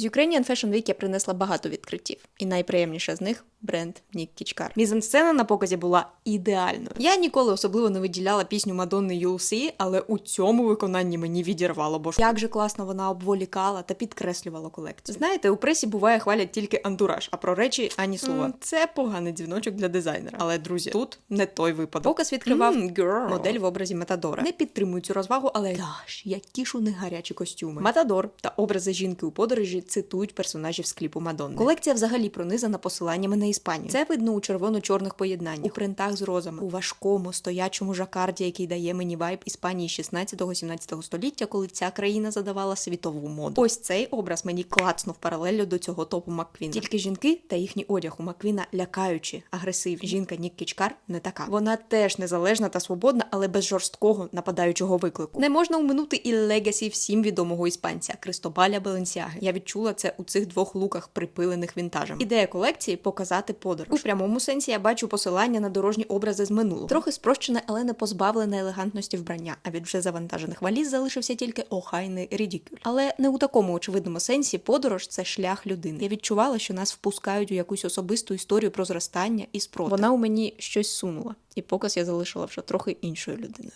З Ukrainian Fashion Week я принесла багато відкриттів, і найприємніше з них бренд Нік Кічкар. Мізансцена на показі була ідеальною. Я ніколи особливо не виділяла пісню Мадонни You'll але у цьому виконанні мені відірвало, бо ж як же класно вона обволікала та підкреслювала колекцію. Знаєте, у пресі буває хвалять тільки антураж, а про речі ані слова. Це поганий дзвіночок для дизайнера. Але друзі, тут не той випадок. Показ відкривав модель в образі Матадора. Не підтримую цю розвагу, але даш, які ж у них гарячі костюми. Матадор та образи жінки у подорожі цитують персонажів з кліпу Мадонни. Колекція взагалі пронизана посиланнями на Іспанію. Це видно у червоно-чорних поєднаннях, у принтах з розами, у важкому стоячому жакарді, який дає мені вайб Іспанії 16-17 століття, коли ця країна задавала світову моду. Ось цей образ мені клацнув паралельно до цього топу Макквіна. Тільки жінки та їхній одяг у Макквіна лякаючі, агресивні. Жінка Нік Кічкар не така. Вона теж незалежна та свободна, але без жорсткого нападаючого виклику. Не можна уминути і легасі всім відомого іспанця Кристобаля Беленсіаги. Я відчула це у цих двох луках, припилених вінтажем. Ідея колекції показати подорож. У прямому сенсі я бачу посилання на дорожні образи з минулого. Трохи спрощене, але не позбавлене елегантності вбрання. А від вже завантажених валіз залишився тільки охайний рідікюль. Але не у такому очевидному сенсі подорож це шлях людини. Я відчувала, що нас впускають у якусь особисту історію про зростання і спротив. Вона у мені щось сунула, і показ я залишила вже трохи іншою людиною.